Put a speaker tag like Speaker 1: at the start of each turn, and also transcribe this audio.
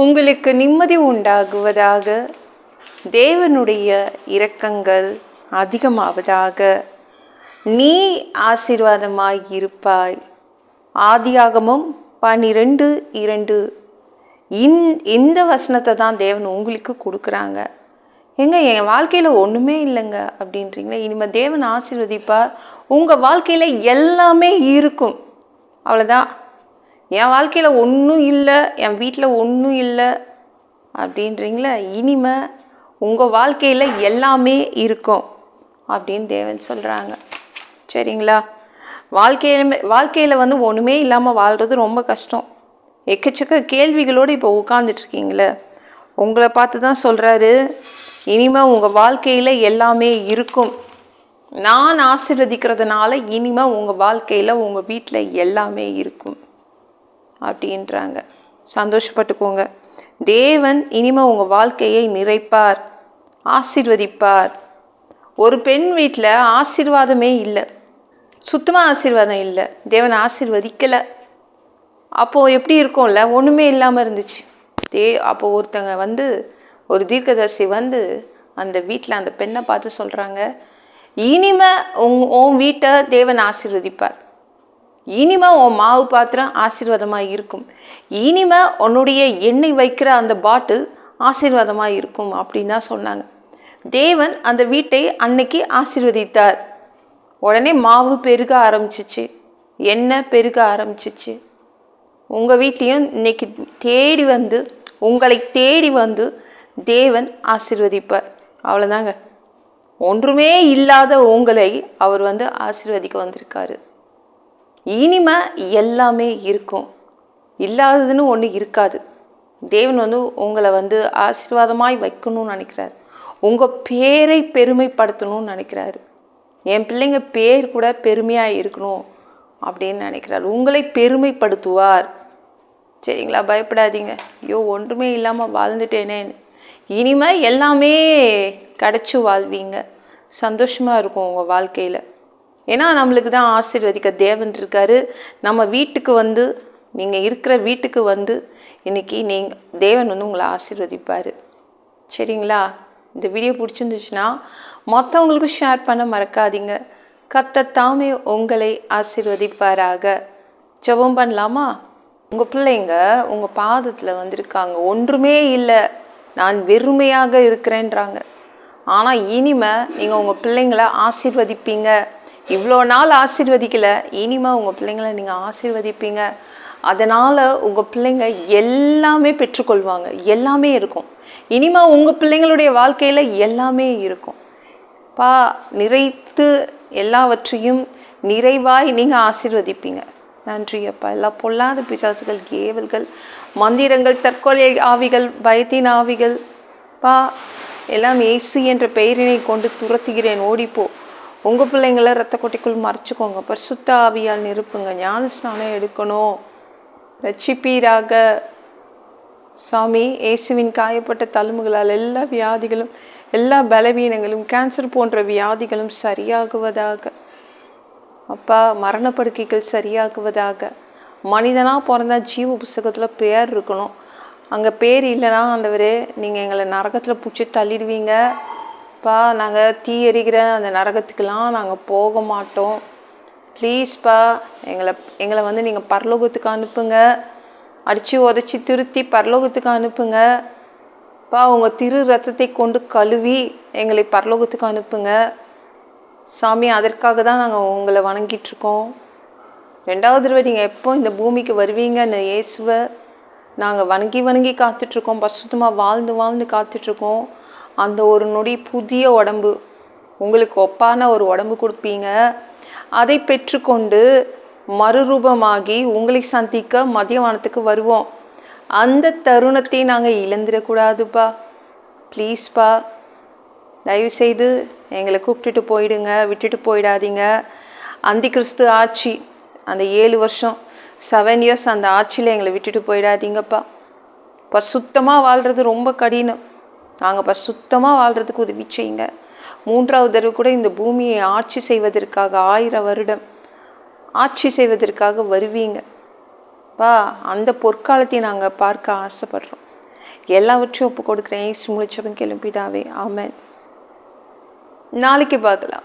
Speaker 1: உங்களுக்கு நிம்மதி உண்டாகுவதாக தேவனுடைய இரக்கங்கள் அதிகமாவதாக. நீ ஆசீர்வாதமாய் இருப்பாய். ஆதியாகமும் பன்னிரெண்டு இரண்டு. இன் இந்த வசனத்தை தான் தேவன் உங்களுக்கு கொடுக்குறாங்க. எங்க என் வாழ்க்கையில் ஒன்றுமே இல்லைங்க அப்படின்றீங்களே. இனிமேல் தேவன் ஆசீர்வதிப்பார். உங்கள் வாழ்க்கையில் எல்லாமே இருக்கும். அவ்வளோதான் என் வாழ்க்கையில் ஒன்றும் இல்லை என் வீட்டில் ஒன்றும் இல்லை அப்படின்றீங்களா இனிமே உங்கள் வாழ்க்கையில் எல்லாமே இருக்கும் அப்படின்னு தேவன் சொல்கிறாங்க சரிங்களா? வாழ்க்கையில வாழ்க்கையில் வந்து ஒன்றுமே இல்லாமல் வாழ்கிறது ரொம்ப கஷ்டம். எக்கச்சக்க கேள்விகளோடு இப்போ உட்காந்துட்ருக்கீங்களே உங்களை பார்த்து தான் சொல்கிறாரு இனிமேல் உங்கள் வாழ்க்கையில் எல்லாமே இருக்கும். நான் ஆசீர்வதிக்கிறதுனால இனிமேல் உங்கள் வாழ்க்கையில் உங்கள் வீட்டில் எல்லாமே இருக்கும். அப்படின்றாங்க. சந்தோஷப்பட்டுக்கோங்க. தேவன் இனிமே உங்கள் வாழ்க்கையை நிறைப்பார் ஆசிர்வதிப்பார். ஒரு பெண் வீட்டில் ஆசீர்வாதமே இல்லை. சுத்தமாக ஆசீர்வாதம் இல்லை. தேவன் ஆசீர்வதிக்கலை. அப்போது எப்படி இருக்கும்ல? ஒன்றுமே இல்லாமல் இருந்துச்சு. தே அப்போது ஒருத்தங்க வந்து ஒரு தீர்க்கதர்சி வந்து அந்த வீட்டில் அந்த பெண்ணை பார்த்து சொல்கிறாங்க இனிமே உங் உன் வீட்டை தேவன் ஆசீர்வதிப்பார். இனிமே உன் மாவு பாத்திரம் ஆசீர்வாதமாக இருக்கும். இனிமே உன்னுடைய எண்ணெய் வைக்கிற அந்த பாட்டில் ஆசீர்வாதமாக இருக்கும் அப்படின்னு தான் சொன்னாங்க. தேவன் அந்த வீட்டை அன்னைக்கு ஆசீர்வதித்தார். உடனே மாவு பெருக ஆரம்பிச்சிச்சு. எண்ணெய் பெருக ஆரம்பிச்சிச்சு. உங்கள் வீட்லேயும் இன்னைக்கு தேடி வந்து உங்களை தேடி வந்து தேவன் ஆசிர்வதிப்பார். அவ்வளோதாங்க ஒன்றுமே இல்லாத உங்களை அவர் வந்து ஆசிர்வதிக்க வந்திருக்காரு. இனிமை எல்லாமே இருக்கும். இல்லாததுன்னு ஒன்று இருக்காது. தேவன் வந்து உங்களை வந்து ஆசீர்வாதமாய் வைக்கணும்னு நினைக்கிறாரு. உங்கள் பேரை பெருமைப்படுத்தணும்னு நினைக்கிறாரு. என் பிள்ளைங்க பேர் கூட பெருமையாக இருக்கணும் அப்படின்னு நினைக்கிறார். உங்களை பெருமைப்படுத்துவார். சரிங்களா? பயப்படாதீங்க. ஐயோ ஒன்றுமே இல்லாமல் வாழ்ந்துட்டேனேன்னு இனிமேல் எல்லாமே கிடச்சி வாழ்வீங்க. சந்தோஷமாக இருக்கும் உங்கள் வாழ்க்கையில். ஏன்னா நம்மளுக்கு தான் ஆசீர்வதிக்க தேவன் இருக்காரு. நம்ம வீட்டுக்கு வந்து நீங்கள் இருக்கிற வீட்டுக்கு வந்து இன்னைக்கு நீங்கள் தேவன் வந்து உங்களை ஆசீர்வதிப்பார். சரிங்களா? இந்த வீடியோ பிடிச்சிருந்துச்சுன்னா மற்றவங்களுக்கும் ஷேர் பண்ண மறக்காதீங்க. கத்தத்தாமே உங்களை ஆசீர்வதிப்பாராக. ஜெபம் பண்ணலாமா? உங்கள் பிள்ளைங்க உங்கள் பாதத்தில் வந்திருக்காங்க. ஒன்றுமே இல்லை. நான் வெறுமையாக இருக்கிறேன்றாங்க. ஆனால் இனிமே நீங்கள் உங்கள் பிள்ளைங்களை ஆசீர்வதிப்பீங்க. இவ்வளோ நாள் ஆசீர்வதிக்கலை. இனிமேல் உங்கள் பிள்ளைங்களை நீங்கள் ஆசீர்வதிப்பீங்க. அதனால் உங்கள் பிள்ளைங்க எல்லாமே பெற்றுக்கொள்வாங்க. எல்லாமே இருக்கும். இனிமேல் உங்கள் பிள்ளைங்களுடைய வாழ்க்கையில் எல்லாமே இருக்கும். பா நிறைத்து எல்லாவற்றையும் நிறைவாய் நீங்கள் ஆசீர்வதிப்பீங்க. நன்றி அப்பா. எல்லா பொல்லாத பிசாசுகள் கேவல்கள் மந்திரங்கள் தற்கொலை ஆவிகள் பயத்தின் ஆவிகள். பா எல்லாம் ஏசு என்ற பெயரினை கொண்டு துரத்துகிறேன். ஓடிப்போ. உங்கள் பிள்ளைங்கள ரத்த கொட்டிக்குள் மறைச்சிக்கோங்க. பரிசுத்த ஆவியால் நிரப்புங்க. ஞான ஸ்நானம் எடுக்கணும். ரட்சிப்பீராக. சாமி இயேசுவின் காயப்பட்ட தழும்புகளால் எல்லா வியாதிகளும் எல்லா பலவீனங்களும் கேன்சர் போன்ற வியாதிகளும் சரியாகுவதாக. அப்பா மரணப்படுக்கைகள் சரியாகுவதாக. மனிதனாக பிறந்தா ஜீவ புஸ்தகத்தில் பேர் இருக்கணும். அங்கே பேர் இல்லைன்னா ஆண்டவரே நீங்கள் எங்களை நரகத்தில் பிடிச்சி தள்ளிடுவீங்க. பா நாங்கள் தீ எரிகிற அந்த நரகத்துக்கெலாம் நாங்கள் போக மாட்டோம். ப்ளீஸ்ப்பா எங்களை எங்களை வந்து நீங்கள் பரலோகத்துக்கு அனுப்புங்க. அடித்து உதச்சி திருத்தி பரலோகத்துக்கு அனுப்புங்க. பா உங்கள் திரு ரத்தத்தை கொண்டு கழுவி எங்களை பரலோகத்துக்கு அனுப்புங்க. சாமி அதற்காக தான் நாங்கள் உங்களை வணங்கிட்டுருக்கோம் ரெண்டாவது தடவை நீங்கள் எப்போ இந்த பூமிக்கு வருவீங்க இந்த இயேசுவை நாங்கள் வணங்கி வணங்கி காத்துட்ருக்கோம் பசுத்தமாக வாழ்ந்து வாழ்ந்து காத்துட்ருக்கோம் அந்த ஒரு நொடி புதிய உடம்பு. உங்களுக்கு ஒப்பான ஒரு உடம்பு கொடுப்பீங்க. அதை பெற்றுக்கொண்டு மறுரூபமாகி உங்களை சந்திக்க மதியவானத்துக்கு வருவோம். அந்த தருணத்தை நாங்கள் இழந்துடக்கூடாதுப்பா. ப்ளீஸ்ப்பா தயவுசெய்து எங்களை கூப்பிட்டுட்டு போயிடுங்க. விட்டுட்டு போயிடாதீங்க. அந்தி கிறிஸ்து ஆட்சி. அந்த ஏழு வருஷம் செவன் இயர்ஸ் அந்த ஆட்சியில் எங்களை விட்டுட்டு போயிடாதீங்கப்பா. பரிசுத்தமாக வாழ்கிறது ரொம்ப கடினம். நாங்கள் பரிசுத்தமாக வாழ்கிறதுக்கு உதவி செய்யுங்க. மூன்றாவது தடவை கூட இந்த பூமியை ஆட்சி செய்வதற்காக ஆயிரம் வருடம் ஆட்சி செய்வதற்காக வருவீங்க. பா அந்த பொற்காலத்தை நாங்கள் பார்க்க ஆசைப்படுறோம். எல்லாவற்றையும் ஒப்பு கொடுக்குறேன். ஏசு முழிச்சவன் கிளம்பிதாவே ஆமேன். நாளைக்கு பார்க்கலாம்.